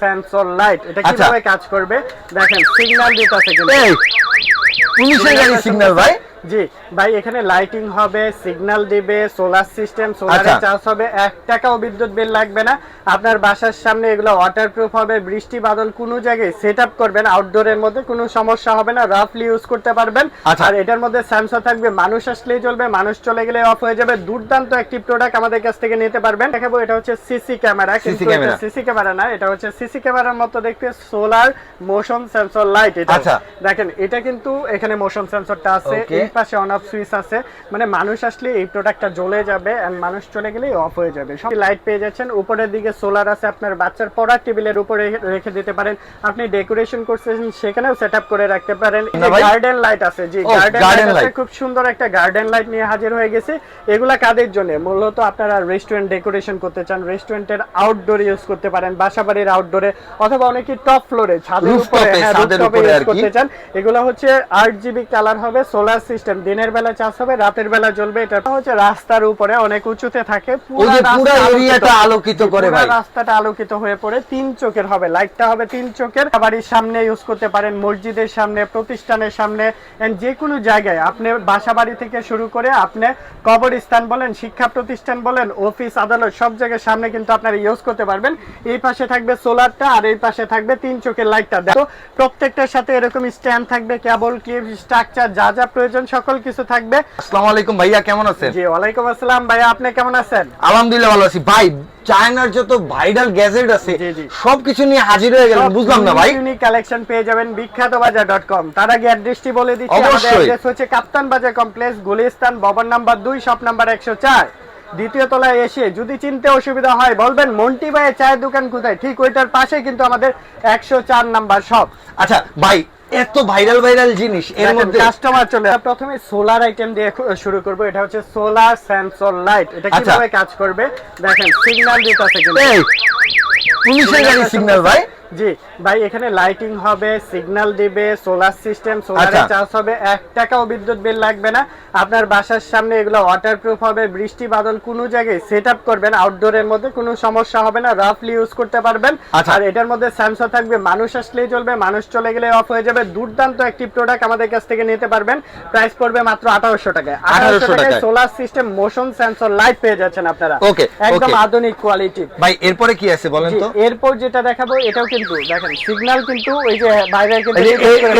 Sensor light এটা আচ্ছা। কীভাবে কাজ করবে? দেখেন সিগন্যাল দিতেছে কিন্তু। এই পুলিশের গাড়ি সিগন্যাল ভাই। জি ভাই এখানে লাইটিং হবে সিগন্যাল দিবে সোলার সিস্টেম সোলারে। চার্জ হবে এক টাকাও বিদ্যুৎ বিল লাগবে না আপনার বাসার সামনে এগুলো ওয়াটারপ্রুফ হবে বৃষ্টি বাদল কোনো জায়গায় সেট আপ করবেন আউটডোরের মধ্যে কোনো সমস্যা হবে না রাফলি ইউজ করতে পারবেন আচ্ছা। আর এটার মধ্যে স্যামসাং থাকবে মানুষ আসলেই চলবে মানুষ চলে গেলে অফ হয়ে যাবে দুর্দান্ত একটি প্রোডাক্ট আমাদের কাছ থেকে নিতে পারবেন দেখাবো এটা হচ্ছে সিসি ক্যামেরা কিন্তু camera। সিসি ক্যামেরা না এটা হচ্ছে সিসি ক্যামেরার মতো দেখতে সোলার মোশন সেন্সর লাইট এটা। দেখেন এটা কিন্তু এখানে মোশন সেন্সরটা আছে পাশে অন অফ সুইচ আছে। মানে মানুষ আসলে এই প্রোডাক্টটা জ্বলে যাবে এন্ড মানুষ চলে গেলেই অফ হয়ে যাবে। সব লাইট পেয়ে যাচ্ছেন। উপরের দিকে সোলার আছে আপনার বাচ্চার পড়ার টেবিলের উপরে রেখে দিতে পারেন। আপনি ডেকোরেশন করছেন সেখানেও সেট করে রাখতে পারেন। গার্ডেন লাইট আছে। জি গার্ডেন লাইট খুব সুন্দর একটা গার্ডেন লাইট নিয়ে হাজির হয়ে গেছে। এগুলা কাদের জন্য? মূলত আপনারা রেস্টুরেন্ট ডেকোরেশন করতে চান। রেস্টুরেন্টের আউটডোর ইউজ করতে পারেন। বাসাবাড়ির আউটডোরে অথবা অনেকে টপ ফ্লোরে ছাদের উপরে এ, হ্যাঁ। করতে চান। এগুলো হচ্ছে আট জিবি কালার হবে। সোলার সিস্টেম দিনের বেলা চার্জ হবে রাতের বেলা জ্বলবে। এটা হচ্ছে রাস্তার উপরে অনেক উঁচুতে থাকে। পুরো এরিয়াটা আলোকিত করে ভাই। রাস্তাটা আলোকিত হয়ে পড়ে তিন চোখের হবে। লাইটটা হবে তিন চোখের। বাড়ির সামনে ইউজ করতে পারেন মসজিদের সামনে প্রতিষ্ঠানের সামনে যে কোনো জায়গায়। আপনি বাসা বাড়ি থেকে শুরু করে আপনি কবরস্থান বলেন শিক্ষা প্রতিষ্ঠান বলেন অফিস আদালত সব জায়গায় সামনে কিন্তু আপনারা ইউজ করতে পারবেন। এই পাশে থাকবে সোলারটা আর এই পাশে থাকবে তিন চোখের লাইটটা দেখো প্রত্যেকটার সাথে এরকম স্ট্যান্ড থাকবে কেবল ক্লিপ স্ট্রাকচার যা যা প্রয়োজন সকল কিছু থাকবে। আসসালামু আলাইকুম ভাইয়া কেমন আছেন? জি ওয়ালাইকুম আসসালাম ভাইয়া আপনি কেমন আছেন? আলহামদুলিল্লাহ ভালো আছি। ভাই চায়নার যত ভাইরাল গ্যাজেট আছে। সবকিছু নিয়ে হাজির হয়ে গেলেন বুঝলাম না ভাই? ইউনিক কালেকশন পেয়ে যাবেন বিখ্যাত বাজার ডট কম তার আগে অ্যাড্রেসটি বলে দিচ্ছি আমাদের অ্যাড্রেস হচ্ছে কাপ্তান বাজার কমপ্লেক্স গুলিস্তান ভবন নাম্বার দুই শপ নাম্বার একশো চার। দ্বিতীয় তলায় এসে যদি চিনতে অসুবিধা হয় বলবেন মন্টি ভাইয়ের চায়ের দোকান কোথায়? ঠিক ওইটার পাশে কিন্তু আমাদের একশো চার নাম্বার শপ আচ্ছা ভাই এত ভাইরাল ভাইরাল জিনিস এর মধ্যে কাস্টমার চলে। প্রথমে সোলার আইটেম দিয়ে শুরু করব। এটা হচ্ছে সোলার সেন্সর লাইট এটা আচ্ছা। কীভাবে কাজ করবে? দেখেন সিগন্যাল দিতেছে কিন্তু। এই পুলিশের গাড়ি সিগন্যাল ভাই। জি ভাই এখানে লাইটিং হবে সিগন্যাল দিবে সোলার সিস্টেম সোলারে। চার্জ হবে এক টাকাও বিদ্যুৎ বিল লাগবে না। আপনার বাসার সামনে এগুলো ওয়াটারপ্রুফ হবে বৃষ্টি বাদল কোনো জায়গায় সেট আপ করবেন আউটডোরের মধ্যে কোনো সমস্যা হবে না রাফলি ইউজ করতে পারবেন। আচ্ছা। আর এটার মধ্যে স্যামসাং থাকবে মানুষ আসলেই চলবে মানুষ চলে গেলে অফ হয়ে যাবে। দুর্দান্ত একটি প্রোডাক্ট আমাদের কাছ থেকে নিতে পারবেন। প্রাইস পড়বে মাত্র আঠারোশো টাকায়। 1800 আঠারোশো টাকায়। Solar system motion sensor light পেয়ে যাচ্ছেন আপনারা। Okay, একদম আধুনিক কোয়ালিটি ভাই এরপরে কি আছে বলেন তো? এরপর যেটা দেখাবো এটাও কিন্তু দেখেন সিগন্যাল কিন্তু ওই যে বাইরে কিন্তু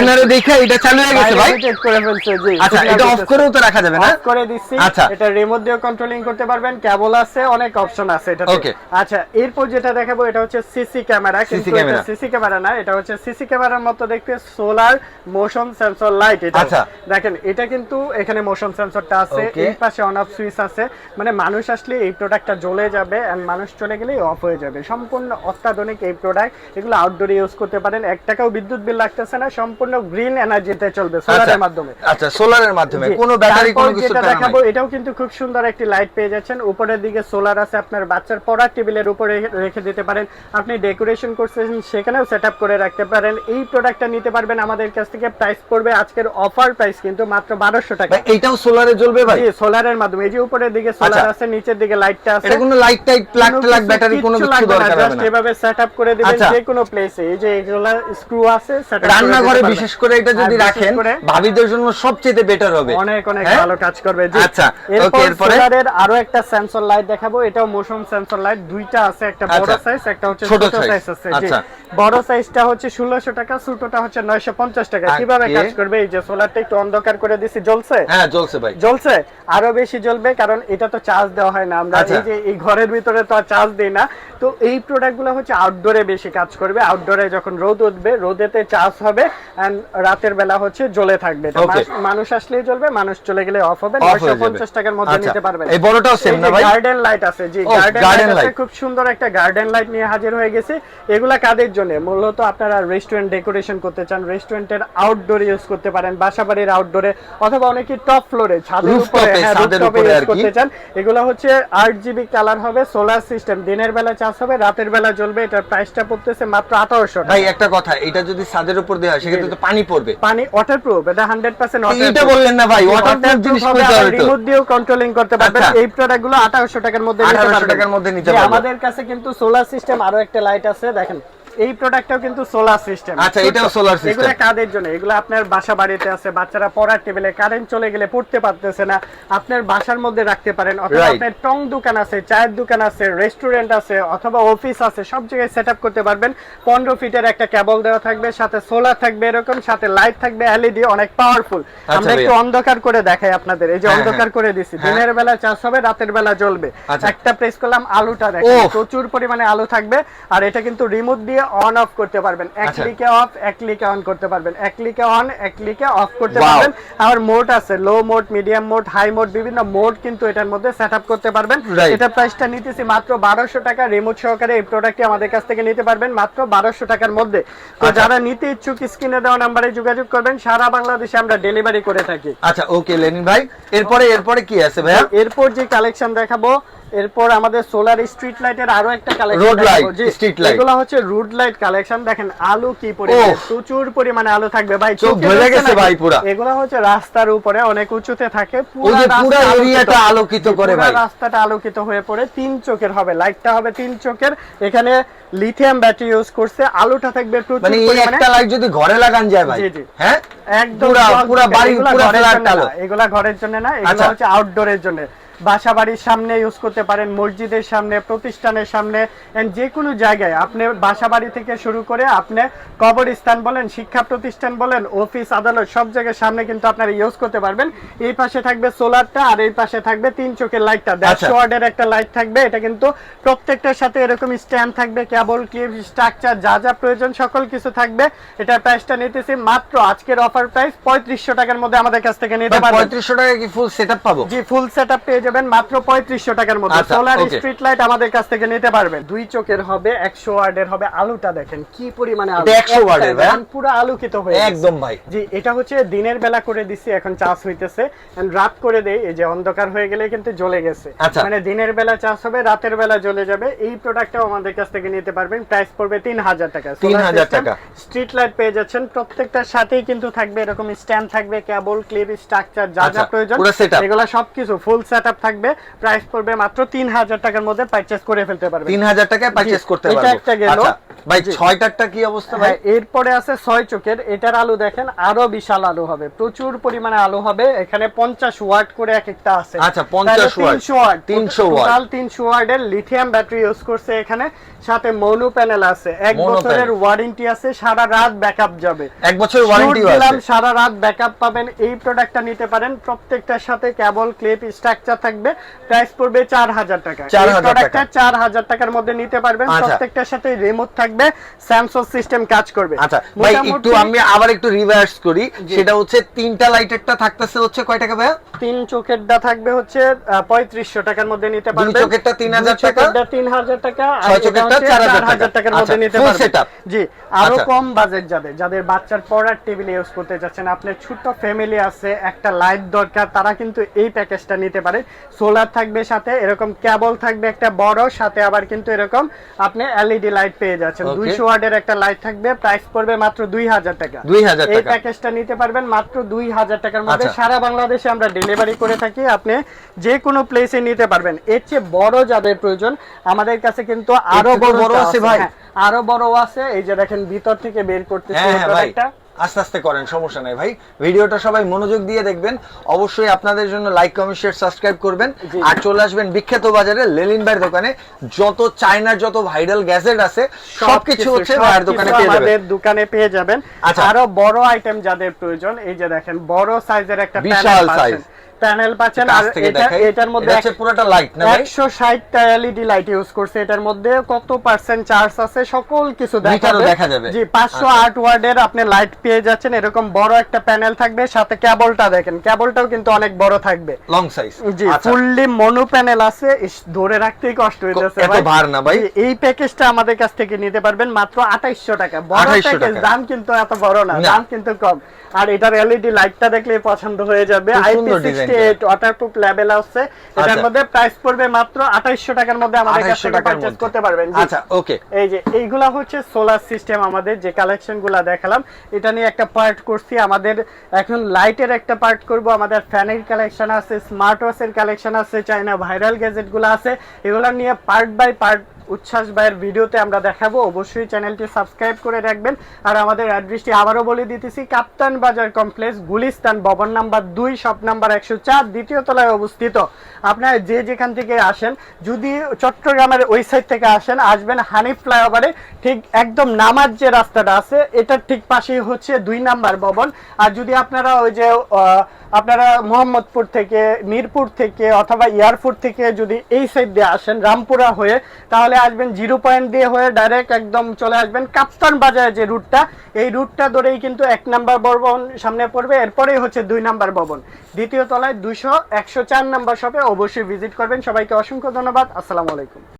এনারে। দেখে এটা চালু হয়ে গেছে ভাই? detect করে ফেলছে, জি, আচ্ছা এটা অফ করেও তো রাখা যাবে না? অফ করে দিচ্ছি। আচ্ছা। এটা রিমোট দিয়ে কন্ট্রোলিং করতে পারবেন কেবল আছে অনেক অপশন আছে এটা Okay. আচ্ছা এরপর যেটা দেখাবো এটা হচ্ছে সিসি ক্যামেরা কিন্তু। এটা সিসি ক্যামেরা না এটা হচ্ছে সিসি ক্যামেরার মতো দেখতে সোলার মোশন সেন্সর লাইট এটা আচ্ছা। দেখেন এটা কিন্তু এখানে মোশন সেন্সরটা আছে এই পাশে অন অফ সুইচ আছে। মানে মানুষ আসলে এই প্রোডাক্টটা জ্বলে যাবে এন্ড মানুষ চলে গেলেই অফ হয়ে যাবে। সম্পূর্ণ অত্যাধুনিক এই প্রোডাক্ট এগুলো আউটডোরে ইউজ করতে পারেন। এক টাকাও বিদ্যুৎ বিল লাগতেছে না সম্পূর্ণ গ্রিন এনার্জিতে চলবে সোলারের মাধ্যমে। আচ্ছা সোলারের মাধ্যমে। কোনো ব্যাটারি কোনো কিছু দেখাবো এটাও কিন্তু খুব সুন্দর একটি লাইট পেয়ে যাচ্ছেন। উপরের দিকে সোলার আছে আপনার বাচ্চার পড়ার টেবিলের উপরে রেখে দিতে পারেন। আপনি ডেকোরেশন করছেন সেখানেও সেট করে রাখতে পারেন। এই প্রোডাক্টটা নিতে পারবেন আমাদের কাছ থেকে। প্রাইস পড়বে আজকের অফার প্রাইস কিন্তু মাত্র বারোশো টাকা। ভাই এইটাও সোলারে জ্বলবে ভাই? জি সোলারের মাধ্যমে। এই যে উপরের দিকে সোলার আচ্ছা। আছে নিচের দিকে লাইটটা আছে। এটা কোনো light tight plug plug battery কোনো কিছু দরকার হবে না। এভাবে সেটআপ করে দিবেন আচ্ছা। যে কোনো প্লেসে এই যে এগুলা স্ক্রু আছে রান্নাঘরে বিশেষ করে এটা যদি রাখেন ভাবিদের জন্য সবচেয়ে বেটার হবে অনেক অনেক হ্যাঁ? ভালো কাজ করবে আচ্ছা, এরপরে? সোলারের আরও একটা সেন্সর লাইট দেখাবো এটাও মোশন সেন্সর লাইট দুইটা আছে একটা বড় আচ্ছা। সাইজ একটা হচ্ছে ছোট সাইজ আছে আচ্ছা। বড় সাইজটা হচ্ছে 1600 টাকা ছোটটা হচ্ছে 950 টাকা কীভাবে Okay. কাজ করবে এই যে সোলারটা একটু অন্ধকার করে দিছি জ্বলছে হ্যাঁ জ্বলছে ভাই জ্বলছে আরও বেশি জ্বলবে কারণ এটা তো চার্জ দেওয়া হয় না আমরা আচ্ছা। এই যে এই ঘরের ভিতরে তো আর চার্জ দিই না তো এই প্রোডাক্টগুলো হচ্ছে আউটডোরে বেশি কাজ করবে আউটডোরে যখন রোদ উঠবে রোদেতে চার্জ হবে এন্ড রাতের বেলা হচ্ছে জ্বলে থাকবে। মানুষ আসলেই জ্বলবে মানুষ চলে গেলে অফ হবে Off 950 টাকার মধ্যে আচ্ছা। নিতে পারবেন এই বড়টাও same না ভাই? গার্ডেন লাইট আছে জি গার্ডেন লাইট খুব সুন্দর একটা গার্ডেন লাইট নিয়ে হাজির হয়ে গেছে। এগুলা কাদের জন্য? মূলত আপনারা রেস্টুরেন্ট ডেকোরেশন করতে চান রেস্টুরেন্টের আউটডোর ইউজ করতে পারেন বাসাবাড়ির আউটডোরে অথবা অনেকে টপ ফ্লোরে ছাদের উপরে হ্যাঁ উপরে use করতে চান। এগুলো হচ্ছে আট জিবি কালার হবে সোলার সিস্টেম দিনের বেলা চার্জ হবে রাতের বেলা জ্বলবে এটার প্রাইসটা পড়তেছে মাত্র আঠারোশো ভাই একটা কথা এটা যদি ছাদের উপর দেওয়া হয় সেক্ষেত্রে তো পানি পড়বে। পানি ওয়াটারপ্রুফ এটা হান্ড্রেড পার্সেন্ট এটা বললেন না ভাই ওয়াটারপ্রুফ জিনিস কইতে হবে রিমোট দিয়েও কন্ট্রোলিং করতে পারবেন। আচ্ছা। এই প্রোডাক্টগুলো আঠারোশো টাকার মধ্যে নিতে 1800 টাকার মধ্যে নিতে পারবেন। আমাদের কাছে কিন্তু সোলার সিস্টেম আরও একটা লাইট আছে দেখেন। এই প্রোডাক্টটাও কিন্তু সোলার সিস্টেম আচ্ছা, এটাও solar system। এগুলো কাদের জন্য? এগুলো আপনার বাসা বাড়িতে আছে বাচ্চারা পড়ার টেবিলে কারেন্ট চলে গেলে পড়তে পারতেছে না। আপনার বাসার মধ্যে রাখতে পারেন অথবা আপনার টং দোকান আছে চায়ের দোকান আছে রেস্টুরেন্ট আছে অথবা অফিস আছে সব জায়গায় সেট করতে পারবেন। পনেরো ফিটের একটা কেবল দেওয়া থাকবে সাথে সোলার থাকবে এরকম সাথে লাইট থাকবে এলইডি অনেক পাওয়ারফুল আমরা একটু অন্ধকার করে দেখাই আপনাদের এই যে হ্যাঁ, অন্ধকার হ্যাঁ। করে দিছি। হ্যাঁ। দিনের বেলা চার্জ হবে রাতের বেলা জ্বলবে। আচ্ছা। একটা প্রেস করলাম আলুটা দেখেন প্রচুর পরিমাণে আলু থাকবে আর এটা কিন্তু রিমোট দিয়ে অন অফ করতে পারবেন। এক আচ্ছা। ক্লিকে অফ এক ক্লিকে অন করতে পারবেন। এক ক্লিকে অন এক ক্লিকে অফ করতে পারবেন। আর মোড আছে low mode medium mode high mode বিভিন্ন মোড কিন্তু এটার মধ্যে সেট আপ করতে পারবেন। এটা প্রাইসটা নিতেছি মাত্র বারোশো টাকা। রিমোট সহকারে এই প্রোডাক্টটি আমাদের কাছ থেকে নিতে পারবেন মাত্র বারোশো টাকার মধ্যে। তো আচ্ছা। যারা নিতে ইচ্ছুক স্ক্রিনে দেওয়া নাম্বারে যোগাযোগ করবেন। সারা বাংলাদেশে আমরা ডেলিভারি করে থাকি। আচ্ছা ওকে লেনিন ভাই। এরপরে এরপরে কি আছে ভাইয়া? এরপর যে কালেকশন দেখাবো এরপর আমাদের সোলার স্ট্রিট লাইটের আরও একটা collection Road light, street light। এগুলো হচ্ছে রুড লাইট কালেকশন দেখেন আলু কি পরিমাণে। প্রচুর পরিমাণে আলো থাকবে ভাই চোখ ধরে গেছে ভাই পুরা। এগুলো হচ্ছে রাস্তার উপরে অনেক উঁচুতে থাকে যে রাস্তা এরিয়াটা আলোকিত করে ভাই রাস্তাটা আলোকিত হয়ে পড়ে তিন চোখের হবে লাইটটা হবে তিন চোখের এখানে লিথিয়াম ব্যাটারি ইউজ করছে আলোটা থাকবে প্রচুর মানে এই পরিমাণে একটা লাইট যদি ঘরে লাগান যায় ভাই। হ্যাঁ একদম পুরা- পুরা। বাড়ি, এগুলা পুরা ঘরের জন্য আলো। না, এগুলা ঘরের জন্য না এগুলো আচ্ছা। হচ্ছে আউটডোরের জন্য বাসা বাড়ির সামনে ইউজ করতে পারেন মসজিদের সামনে প্রতিষ্ঠানের সামনে যে কোনো জায়গায়। আপনি বাসা বাড়ি থেকে শুরু করে আপনি কবরস্থান বলেন শিক্ষা প্রতিষ্ঠান বলেন অফিস আদালত সব জায়গায় সামনে কিন্তু আপনারা ইউজ করতে পারবেন। এই পাশে থাকবে সোলারটা আর এই পাশে থাকবে তিন চোখের লাইটটা আচ্ছা। দেড়শো ওয়ার্ডের একটা লাইট থাকবে। এটা কিন্তু প্রত্যেকটার সাথে এরকম স্ট্যান্ড থাকবে কেবল ক্লিপ স্ট্রাকচার যা যা প্রয়োজন সকল কিছু থাকবে। এটার প্রাইসটা নিতেছি মাত্র আজকের অফার প্রাইস পঁয়ত্রিশশো টাকার মধ্যে আমাদের কাছ থেকে নিতে পারবেন। পঁয়ত্রিশশো টাকা কি ফুল সেট পাবো? জি ফুল সেটআপ পেয়ে যাবেন মাত্র পঁয়ত্রিশশো টাকার মধ্যে। সোলার স্ট্রিট লাইট আমাদের কাছ থেকে নিতে পারবেন। দুই চোখের হবে একশো ওয়ার্ডের হবে আলুটা দেখেন কি পরিমাণে আলো। এটা 100 ওয়াটের, ভাইয়া? একদম পুরো আলোকিত হয়ে একদম ভাই। জি এটা হচ্ছে দিনের বেলা করে দিছি এখন চার্জ হইতেছে। রাত করে দেই এই যে অন্ধকার হয়ে গেলে কিন্তু জ্বলে গেছে। আচ্ছা। মানে দিনের বেলা চার্জ হবে রাতের বেলা জ্বলে যাবে। এই প্রোডাক্টটাও আমাদের কাছ থেকে নিতে পারবেন। প্রাইস পড়বে তিন হাজার টাকা। 3000 টাকা। স্ট্রিট লাইট পেয়ে যাচ্ছেন। প্রত্যেকটার সাথেই কিন্তু থাকবে এরকম স্ট্যান্ড থাকবে কেবল ক্লিপ স্ট্রাকচার যা যা আচ্ছা, প্রয়োজন। এগুলা সবকিছু ফুল সেটআপ থাকবে প্রাইস পড়বে মাত্র তিন হাজার টাকার মধ্যে পারচেস করে ফেলতে পারবেন তিন হাজার টাকায় পারচেস করতে এটা একটা গেল। আচ্ছা ভাই। ছয়টারটা কি অবস্থা ভাই? হ্যাঁ এরপরে আছে ছয় চোখের এটার আলু দেখেন আরও বিশাল আলু হবে। প্রচুর পরিমাণে আলু হবে এখানে পঞ্চাশ ওয়াট করে এক একটা আছে। আচ্ছা, 50 watt, 300 ওয়াট 300 watt। টোটাল তিনশো ওয়াটের লিথিয়াম ব্যাটারি ইউজ করছে এখানে সাথে মনু প্যানেল আছে। এক বছরের ওয়ারেন্টি আছে সারা রাত ব্যাকআপ যাবে। এক বছর ওয়ারেন্টিও Shoot দিলাম, আছে। সারা রাত ব্যাকআপ পাবেন এই প্রোডাক্টটা নিতে পারেন প্রত্যেকটার সাথে কেবল ক্লিপ স্ট্রাকচার থাকবে। প্রাইস পড়বে চার হাজার টাকা। প্রোডাক্টটা চার হাজার টাকার মধ্যে নিতে পারবেন। আচ্ছা। প্রত্যেকটার সাথে রিমোট থাকবে। স্যামসাং সিস্টেম কাজ করবে। আচ্ছা ভাই একটু আমি আবার একটু রিভার্স করি। সেটা হচ্ছে তিনটা লাইটেরটা থাকতেছে হচ্ছে কয় টাকা ভাইয়া? তিন চোখেরটা থাকবে হচ্ছে পঁয়ত্রিশশো টাকার মধ্যে নিতে পারবেন। চোখেরটা 3,000 দুই চোখেরটা তিন হাজার টাকা। আর চোখেরটা হচ্ছে 4,000 চার হাজার টাকার মধ্যে আচ্ছা, নিতে পারবেন। জি আরও আচ্ছা। কম বাজেট যাবে। যাদের বাচ্চার পড়ার টেবিল ইউজ করতে যাচ্ছেন আপনার ছোট্ট ফ্যামিলি আছে একটা লাইট দরকার তারা কিন্তু এই প্যাকেজটা নিতে পারে। সোলার থাকবে সাথে এরকম কেবল থাকবে একটা বড় সাথে আবার কিন্তু এরকম আপনি এলইডি লাইট পেয়ে যাচ্ছেন। দুইশো ওয়াটের একটা লাইট থাকবে প্রাইস পড়বে মাত্র দুই হাজার টাকা। 2000 এই প্যাকেজটা নিতে পারবেন মাত্র দুই হাজার টাকার মধ্যে। আচ্ছা। সারা বাংলাদেশে আমরা ডেলিভারি করে থাকি আপনি যে কোনো প্লেসে নিতে পারবেন। এর চেয়ে বড় যাদের প্রয়োজন আমাদের কাছে কিন্তু আরও বড় আছে ভাই? হ্যাঁ, আরও বড় আছে। এই যে দেখেন ভিতর থেকে বের করতেছে হ্যাঁ এই হ্যাঁ প্রোডাক্টটা আস্তে আস্তে করেন সমস্যা নাই ভাই। ভিডিওটা সবাই মনোযোগ দিয়ে দেখবেন। অবশ্যই আপনাদের জন্য লাইক কমেন্ট শেয়ার সাবস্ক্রাইব করবেন। আর চলে আসবেন বিখ্যাত বাজারে লেলিন ভাইয়ের দোকানে। যত চায়নার যত ভাইরাল গ্যাজেট আছে সবকিছু হচ্ছে ভাইয়ের দোকানে পেয়ে যাবেন। আমাদের দোকানে পেয়ে যাবেন। আচ্ছা। আরও বড় আইটেম যাদের প্রয়োজন এই যে দেখেন বড় সাইজের একটা বিশাল size। প্যানেল পাচ্ছেন আর এটা এটার মধ্যে হচ্ছে পুরোটা লাইট না ভাই? একশো ষাটটা এলইডি লাইট ইউজ করছে। এটার মধ্যে কত পার্সেন্ট চার্জ আছে? সকল কিছু দেখা যাবে। জি পাঁচশো আচ্ছা। আট ওয়ার্ডের আপনি লাইট পেয়ে যাচ্ছেন। এরকম বড় একটা প্যানেল থাকবে। সাথে কেবলটা দেখেন। কেবলটাও কিন্তু অনেক বড় থাকবে। লং সাইজ জি ফুললি মনো প্যানেল আছে। ধরে রাখতেই কষ্ট হইতেছে এত ভার না ভাই। এই প্যাকেজটা আমাদের কাছ থেকে নিতে পারবেন মাত্র 2800 টাকা। বড় 2800 প্যাকেজ দাম কিন্তু এত বড় না। না। দাম কিন্তু কম। আর এটার এলইডি লাইটটা দেখলে পছন্দ হয়ে যাবে। আইপি এইট ওয়াটারপ্রুফ লেভেল আছে এটার আচ্ছা। মধ্যে প্রাইস পড়বে মাত্র 2800 টাকার মধ্যে আমাদের কাছ 2800 থেকে টাকার পারচেজ করতে পারবেন আচ্ছা ওকে এই যে এইগুলা হচ্ছে সোলার সিস্টেম আমাদের যে দেখালাম এটা নিয়ে একটা পার্ট করছি আমাদের। এখন লাইটের একটা পার্ট করব আমাদের ফ্যানের কালেকশন আছে স্মার্ট ওয়াচের কালেকশন আছে চাইনা ভাইরাল গ্যাজেটগুলো আছে এগুলা নিয়ে পার্ট বাই পার্ট উচ্ছ্বাস ভাইয়ের ভিডিওতে আমরা দেখাবো। অবশ্যই চ্যানেলটি সাবস্ক্রাইব করে রাখবেন। আর আমাদের অ্যাড্রেসটি আবারও বলে দিতেছি কাপ্তান বাজার কমপ্লেক্স গুলিস্তান ভবন নাম্বার দুই শপ নাম্বার একশো চার দ্বিতীয় তলায় অবস্থিত। আপনার যে যেখান থেকে আসেন, যদি চট্টগ্রামের ওই সাইড থেকে আসেন, আসবেন হানিফ ফ্লাইওভারে, ঠিক একদম নামার যে রাস্তাটা আছে, এটার ঠিক পাশেই হচ্ছে দুই নাম্বার ভবন। আর যদি আপনারা ওই যে আপনারা মোহাম্মদপুর থেকে, মিরপুর থেকে অথবা এয়ারপোর্ট থেকে যদি এই সাইড দিয়ে আসেন, রামপুরা হয়ে, তাহলে আসবেন জিরো পয়েন্ট দিয়ে হয়ে ডাইরেক্ট একদম চলে আসবেন কাপ্তান বাজারে যে রুটটা এই রুটটা ধরেই কিন্তু এক নাম্বার ভবন সামনে পড়বে, এরপরেই হচ্ছে দুই নাম্বার ভবন। দ্বিতীয় তলায় দুশো একশো চার নাম্বার শপে অবশ্যই ভিজিট করবেন। সবাইকে অসংখ্য ধন্যবাদ। আসসালামু আলাইকুম।